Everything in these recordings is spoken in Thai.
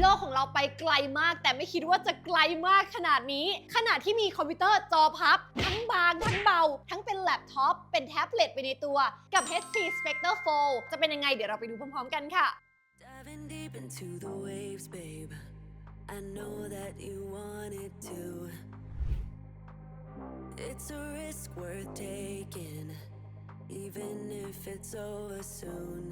โลกของเราไปไกลมาก แต่ไม่คิดว่าจะไกลมากขนาดนี้ ขนาดที่มีคอมพิวเตอร์จอพับ ทั้งบางทั้งเบา ทั้งเป็นแล็ปท็อป เป็นแท็บเล็ตไปในตัว กับ HP Spectre Fold จะเป็นยังไงเดี๋ยวเราไปดูพร้อมๆกันค่ะ Diving deep into the waves, babe. I know that you want it to. It's a risk worth taking, it's over soon.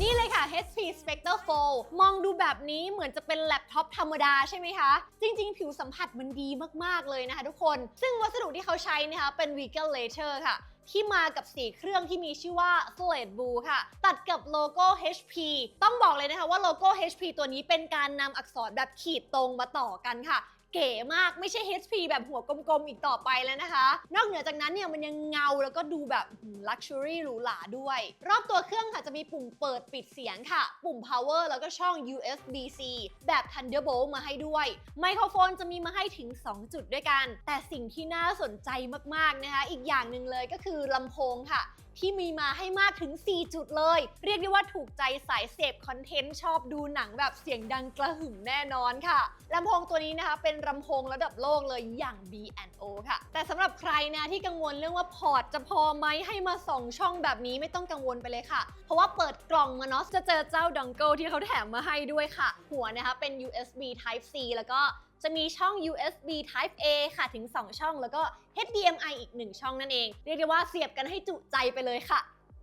นี่เลยค่ะ HP Spectre Fold มองดูแบบนี้เหมือนจะเป็นแล็ปท็อปธรรมดาใช่ไหมคะ จริง ๆ ผิวสัมผัสมันดีมาก ๆ เลยนะคะทุกคน ซึ่งวัสดุที่เขาใช้นะคะเป็น Vegan Leather ค่ะ ที่มากับสีเครื่องที่มีชื่อว่า Slate Blue ค่ะ ตัดกับโลโก้ HP ต้องบอกเลยนะคะว่าโลโก้ HP ตัวนี้เป็นการนำอักษรแบบขีดตรงมาต่อกันค่ะ เก๋มากไม่ใช่ HP แบบหัวกลมๆ อีกต่อไปแล้วนะคะ นอกเหนือจากนั้นเนี่ยมันยังเงาแล้วก็ดูแบบลักชัวรี่หรูหราด้วย รอบตัวเครื่องค่ะจะมีปุ่มเปิดปิดเสียงค่ะ ปุ่ม power แล้วก็ช่อง USB-C แบบ Thunderbolt มาให้ด้วย ไมโครโฟนจะมีมาให้ถึง 2 จุดด้วยกัน แต่สิ่งที่น่าสนใจมากๆนะคะ อีกอย่างหนึ่งเลยก็คือลำโพงค่ะ ที่มีมาให้มากถึง 4 จุดเลย เรียกได้ว่าถูกใจสายเสพคอนเทนต์ชอบดูหนังแบบเสียงดังกระหึ่มแน่นอนค่ะลำโพงตัวนี้นะคะเป็นลำโพงระดับโลกเลยอย่าง B&O ค่ะ แต่สำหรับใครนะที่กังวลเรื่องว่าพอร์ตจะพอไหมให้มา2ช่องแบบนี้ไม่ต้องกังวลไปเลยค่ะ เพราะว่าเปิดกล่องมาเนาะจะเจอเจ้าดองเกิลที่เขาแถมมาให้ด้วยค่ะ หัวนะคะเป็น USB Type C แล้วก็จะมีช่อง USB Type A ค่ะถึง 2 ช่อง แล้วก็ HDMI อีก 1 ช่องนั่นเอง เรียกได้ว่าเสียบกันให้จุใจไปเลยค่ะ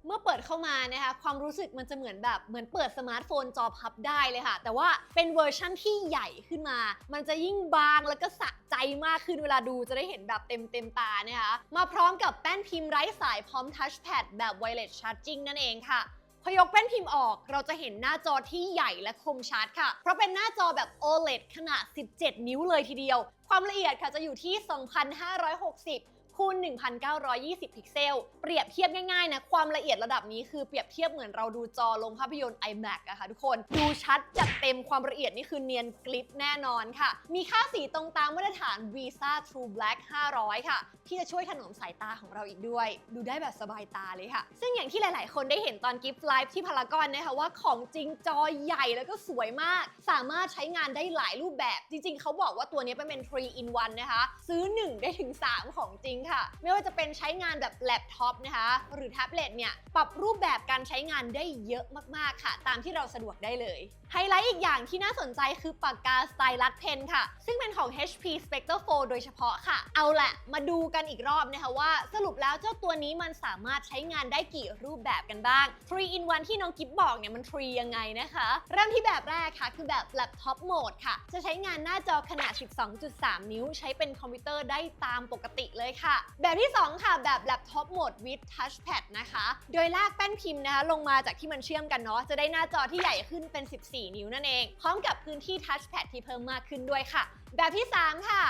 เมื่อเปิดเข้ามานะคะความรู้สึกมันจะเหมือนแบบเหมือนเปิดสมาร์ทโฟนจอพับได้เลยค่ะ แต่ว่าเป็นเวอร์ชั่นที่ใหญ่ขึ้นมา มันจะยิ่งบางแล้วก็สะใจมากขึ้นเวลาดูจะได้เห็นแบบเต็มเต็มตานะคะมาพร้อมกับแป้นพิมพ์ไร้สายพร้อมทัชแพดแบบ wireless charging นั่นเองค่ะ พอยกแป้นพิมพ์ออกเราจะเห็นหน้าจอที่ใหญ่และคมชัดค่ะ เพราะเป็นหน้าจอแบบ OLED ขนาด 17 นิ้วเลยทีเดียว ความละเอียดค่ะจะอยู่ที่ 2,560 คูณ 1,920 พิกเซล เปรียบเทียบง่ายๆนะ ความละเอียดระดับนี้คือเปรียบเทียบเหมือนเราดูจอลงภาพยนตร์ iMac อะค่ะทุกคน ดูชัดจัดเต็มความละเอียดนี่คือเนียนกลิปแน่นอนค่ะ มีค่าสีตรงตามมาตรฐาน Visa True Black 500 ค่ะ ที่จะช่วยถนอมสายตาของเราอีกด้วย ดูได้แบบสบายตาเลยค่ะ ซึ่งอย่างที่หลายๆ คนได้เห็นตอนกิฟต์ไลฟ์ที่พารากอนนะคะว่าของจริงจอใหญ่แล้วก็สวยมาก สามารถใช้งานได้หลายรูปแบบ จริง ๆเขาบอกว่าตัวนี้เป็น 3 in 1นะคะ ซื้อ 1 ได้ถึง 3 ของจริงค่ะ ไม่ว่าจะเป็นใช้งานแบบแล็ปท็อปนะคะ หรือแท็บเล็ตเนี่ย ปรับรูปแบบการใช้งานได้เยอะมาก ๆ ค่ะ ตามที่เราสะดวกได้เลย ไฮไลท์อีกอย่างที่น่าสนใจคือปากกาสไตลัสเพนค่ะ ซึ่งเป็นของ HP Spectre 4 โดยเฉพาะค่ะ เอาละมาดูกันอีกรอบนะคะว่า สรุปแล้วเจ้าตัวนี้มันสามารถใช้งานได้กี่รูปแบบกันบ้าง 3 in 1 ที่น้องกิฟบอกเนี่ยมัน 3 ยังไงนะคะ เริ่มที่แบบแรกค่ะ คือแบบ Laptop Mode ค่ะ จะใช้งานหน้าจอขนาด 12.3 นิ้ว ใช้เป็นคอมพิวเตอร์ได้ตามปกติเลยค่ะ แบบที่ 2 ค่ะแบบ Laptop Mode with Touchpad นะคะ โดยลากแป้นพิมพ์นะคะลงมาจากที่มันเชื่อมกันเนาะจะได้หน้าจอที่ใหญ่ขึ้นเป็น 14นิ้วนั่นเอง พร้อมกับพื้นที่ทัชแพดที่เพิ่มมากขึ้นด้วยค่ะ แบบที่ 3 ค่ะ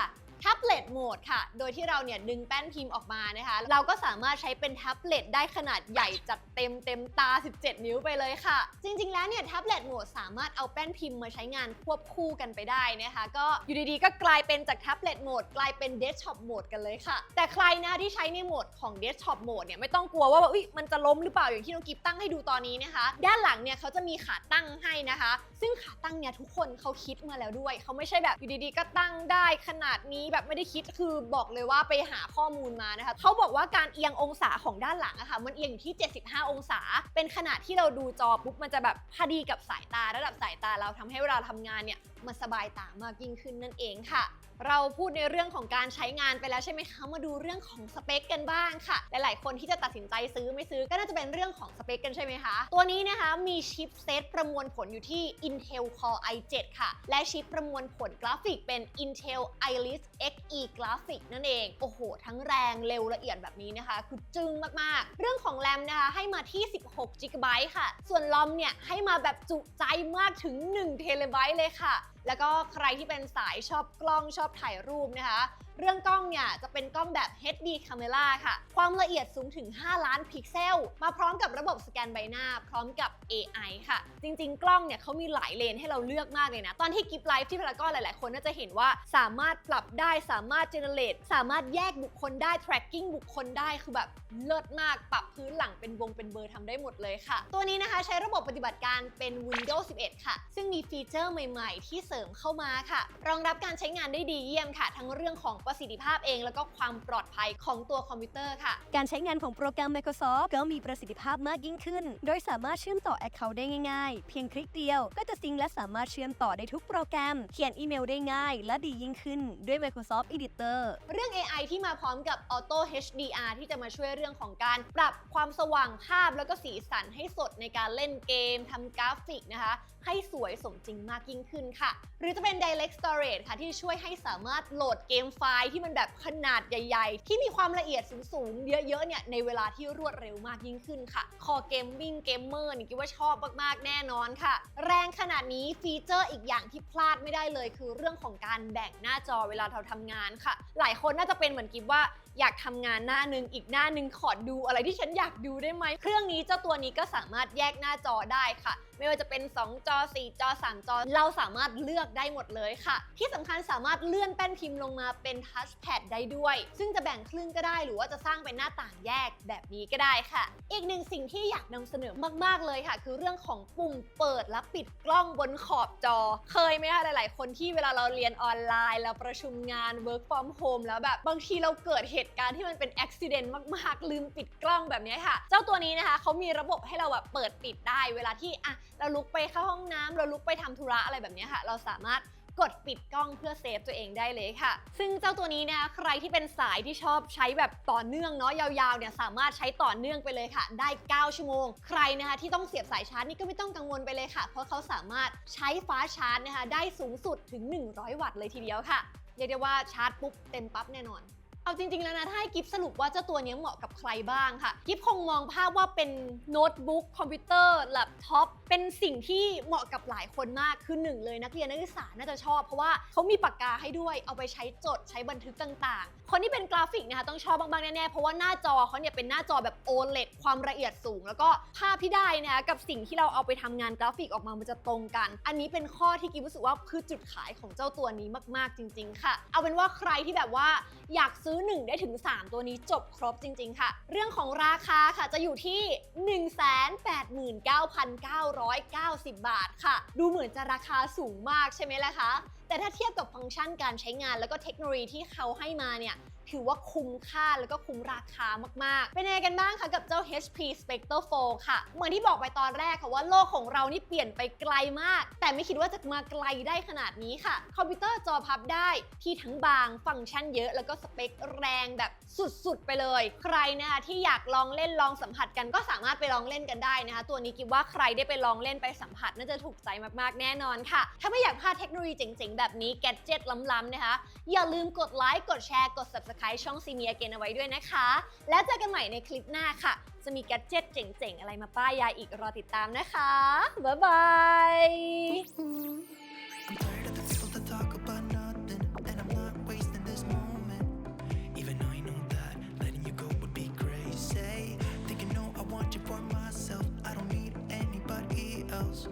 แท็บเล็ตโหมดค่ะ โดยที่เราเนี่ยดึงแป้นพิมพ์ออกมานะคะ เราก็สามารถใช้เป็นแท็บเล็ตได้ขนาดใหญ่จัดเต็มเต็มตา 17 นิ้วไปเลยค่ะ จริงๆ แล้วเนี่ยแท็บเล็ตโหมดสามารถเอาแป้นพิมพ์มาใช้งานควบคู่กันไปได้นะคะ ก็อยู่ดีๆ ก็กลายเป็นจากแท็บเล็ตโหมดกลายเป็นเดสก์ท็อปโหมดกันเลยค่ะ แต่ใครนะที่ใช้ในโหมดของเดสก์ท็อปโหมดเนี่ยไม่ต้องกลัวว่าแบบมันจะล้มหรือเปล่าอย่างที่น้องกิฟตั้งให้ดูตอนนี้นะคะ ด้านหลังเนี่ยเขาจะมีขาตั้งให้นะคะ ซึ่งขาตั้งเนี่ยทุกคนเขาคิดมาแล้วด้วยเขาไม่ใช่แบบอยู่ดีๆ ก็ตั้งได้ขนาดนี้แบบไม่ได้คิดคือบอกเลยว่าไปหาข้อมูลมานะคะเขาบอกว่าการเอียงองศาของด้านหลังอะค่ะมันเอียงอยู่ที่ 75 องศา เป็นขนาดที่เราดูจอปุ๊บมันจะแบบพอดีกับสายตาระดับสายตาเราทำให้เวลาทำงานเนี่ยมันสบายตามากยิ่งขึ้นนั่นเองค่ะเราพูดในเรื่องของการใช้งานไปแล้วใช่ไหมคะ มาดูเรื่องของสเปคกันบ้างค่ะ หลายๆ คนที่จะตัดสินใจซื้อไม่ซื้อก็น่าจะเป็นเรื่องของสเปคกันใช่ไหมคะ ตัวนี้นะคะมีชิปเซตประมวลผลอยู่ที่ Intel Core i7 ค่ะ และชิปประมวลผลกราฟิกเป็น Intel Iris Xe Graphic นั่นเอง โอ้โห ทั้งแรงเร็วละเอียดแบบนี้นะคะ คือจึ้งมาก ๆ เรื่องของแรมนะคะให้มาที่ 16 GB ค่ะ ส่วนลอมเนี่ยให้มาแบบจุใจมากถึง1 t b เลยค่ะ แล้วก็ใครที่เป็นสายชอบกล้องชอบถ่ายรูปนะคะ เรื่องกล้องเนี่ยจะเป็นกล้องแบบ HD Camera ค่ะ ความละเอียดสูงถึง 5 ล้านพิกเซล มาพร้อมกับระบบสแกนใบหน้า พร้อมกับ AI ค่ะ จริงๆ กล้องเนี่ยเขามีหลายเลนให้เราเลือกมากเลยนะ ตอนที่กิฟไลฟ์ที่พารากอนหลายๆ คนน่าจะเห็นว่าสามารถปรับได้สามารถ generate สามารถแยกบุคคลได้ tracking บุคคลได้คือแบบเลิศมากปรับพื้นหลังเป็นวงเป็นเบอร์ทำได้หมดเลยค่ะ ตัวนี้นะคะใช้ระบบปฏิบัติการเป็น Windows 11 ค่ะ ซึ่งมีฟีเจอร์ใหม่ ๆ ที่เสริมเข้ามาค่ะ รองรับการใช้งานได้ดีเยี่ยมค่ะ ทั้งเรื่องของประสิทธิภาพเอง แล้วก็ความปลอดภัยของตัวคอมพิวเตอร์ค่ะ การใช้งานของโปรแกรม Microsoft ก็มีประสิทธิภาพมากยิ่งขึ้น โดยสามารถเชื่อมต่อ Account ได้ง่ายๆ เพียงคลิกเดียวก็จะซิงค์และสามารถเชื่อมต่อได้ทุกโปรแกรม เขียนอีเมลได้ง่าย และดียิ่งขึ้นด้วย Microsoft Editor เรื่อง AI ที่มาพร้อมกับ Auto HDR ที่จะมาช่วยเรื่องของการปรับความสว่างภาพแล้วก็สีสันให้สดในการเล่นเกมทำกราฟิกนะคะ ให้สวยสมจริงมากยิ่งขึ้นค่ะ หรือจะเป็น Direct Storage ค่ะที่ช่วยให้สามารถโหลดเกมไฟล์ที่มันแบบขนาดใหญ่ ๆ ที่มีความละเอียดสูงๆ เยอะๆ เนี่ยในเวลาที่รวดเร็วมากยิ่งขึ้นค่ะ คอเกมมิ่งเกมเมอร์นี่คิดว่าชอบมากๆ แน่นอนค่ะ แรงขนาดนี้ฟีเจอร์อีกอย่างที่พลาดไม่ได้เลย คือเรื่องของการแบ่งหน้าจอเวลาเราทำงานค่ะ หลายคนน่าจะเป็นเหมือนกิฟว่าอยากทำงานหน้าหนึ่งอีกหน้าหนึ่งขอดูอะไรที่ฉันอยากดูได้ไหมเครื่องนี้เจ้าตัวนี้ก็สามารถแยกหน้าจอได้ค่ะไม่ว่าจะเป็น 2 จอ 4 จอ 3 จอ เราสามารถเลือกได้หมดเลยค่ะ ที่สำคัญสามารถเลื่อนแป้นพิมพ์ลงมาเป็นทัชแพดได้ด้วย ซึ่งจะแบ่งครึ่งก็ได้หรือว่าจะสร้างเป็นหน้าต่างแยกแบบนี้ก็ได้ค่ะ อีกหนึ่งสิ่งที่อยากนำเสนอมาก ๆ เลยค่ะ คือเรื่องของปุ่มเปิดและปิดกล้องบนขอบจอ เคยไหมคะหลาย ๆ คนที่เวลาเราเรียนออนไลน์ เราประชุมงาน work from home แล้วแบบบางทีเราเกิดเหตุการณ์ที่มันเป็นอุบิเหตุมาก ๆ ลืมปิดกล้องแบบนี้ค่ะ เจ้าตัวนี้นะคะเขามีระบบให้เราแบบเปิดปิดได้เวลาที่อะเราลุกไปเข้าห้องน้ำเราลุกไปทำธุระอะไรแบบนี้ค่ะ เราสามารถกดปิดกล้องเพื่อเซฟตัวเองได้เลยค่ะ ซึ่งเจ้าตัวนี้นะคะใครที่เป็นสายที่ชอบใช้แบบต่อเนื่องเนาะยาวๆเนี่ยสามารถใช้ต่อเนื่องไปเลยค่ะ ได้ 9 ชั่วโมง ใครนะคะที่ต้องเสียบสายชาร์จนี่ก็ไม่ต้องกังวลไปเลยค่ะ เพราะเขาสามารถใช้ฟ้าชาร์จนะคะได้สูงสุดถึง 100 วัตต์เลยทีเดียวค่ะเรียกได้ว่าชาร์จปุ๊บเต็มปั๊บแน่นอน เอาจริง ๆ แล้วนะถ้าให้กิฟสรุปว่าเจ้าตัวนี้เหมาะกับใครบ้างค่ะ กิฟคงมองภาพว่าเป็นโน้ตบุ๊กคอมพิวเตอร์แล็ปท็อปเป็นสิ่งที่เหมาะกับหลายคนมากคือหนึ่งเลยนักเรียนนักศึกษาน่าจะชอบ เพราะว่าเขามีปากกาให้ด้วยเอาไปใช้จดใช้บันทึกต่างๆ คนที่เป็นกราฟิกนะคะต้องชอบมากๆแน่ๆเพราะว่าหน้าจอเขาเนี่ยเป็นหน้าจอแบบ OLED ความละเอียดสูง แล้วก็ภาพที่ได้นะคะกับสิ่งที่เราเอาไปทำงานกราฟิกออกมามันจะตรงกัน อันนี้เป็นข้อที่กิฟรู้สึกว่าคือจุดขายของเจ้าตัวนี้มากๆจริง ๆ ค่ะ เอาเป็นว่าใครที่แบบว่าอยากซื้อื้อ 1 ได้ถึง 3 ตัวนี้จบครบจริง ๆ ค่ะ เรื่องของราคาค่ะจะอยู่ที่ 189,990 บาทค่ะ ดูเหมือนจะราคาสูงมากใช่ไหมล่ะคะ แต่ถ้าเทียบกับฟังก์ชันการใช้งานแล้วก็เทคโนโลยีที่เขาให้มาเนี่ยถือว่าคุ้มค่าแล้วก็คุ้มราคามาก ๆ เป็นยังไงกันบ้างคะกับเจ้า HP Spectre 4 ค่ะ เหมือนที่บอกไปตอนแรกค่ะว่าโลกของเรานี่เปลี่ยนไปไกลมาก แต่ไม่คิดว่าจะมาไกลได้ขนาดนี้ค่ะ คอมพิวเตอร์จอพับได้ที่ทั้งบางฟังก์ชันเยอะ แล้วก็สเปคแรงแบบสุด ๆ ไปเลย ใครนะคะที่อยากลองเล่นลองสัมผัสกันก็สามารถไปลองเล่นกันได้นะคะ ตัวนี้คิดว่าใครได้ไปลองเล่นไปสัมผัสน่าจะถูกใจมาก ๆ แน่นอนค่ะ ถ้าไม่อยากพลาดเทคโนโลยีเจ๋งๆแบบนี้แกดเจ็ตล้ำๆนะคะ อย่าลืมกดไลค์กดแชร์กด subscribe ช่องซีเมียเกนเอาไว้ด้วยนะคะ แล้วเจอกันใหม่ในคลิปหน้าค่ะ จะมีแกดเจ็ตเจ๋งๆ อะไรมาป้ายยาอีกรอติดตามนะคะ บ๊ายบาย I'm tired of it, still to talk about nothing, and I'm not wasting this moment. Even though I know that letting you go would be crazy. Thinking, no, I want you for myself. I don't need anybody else.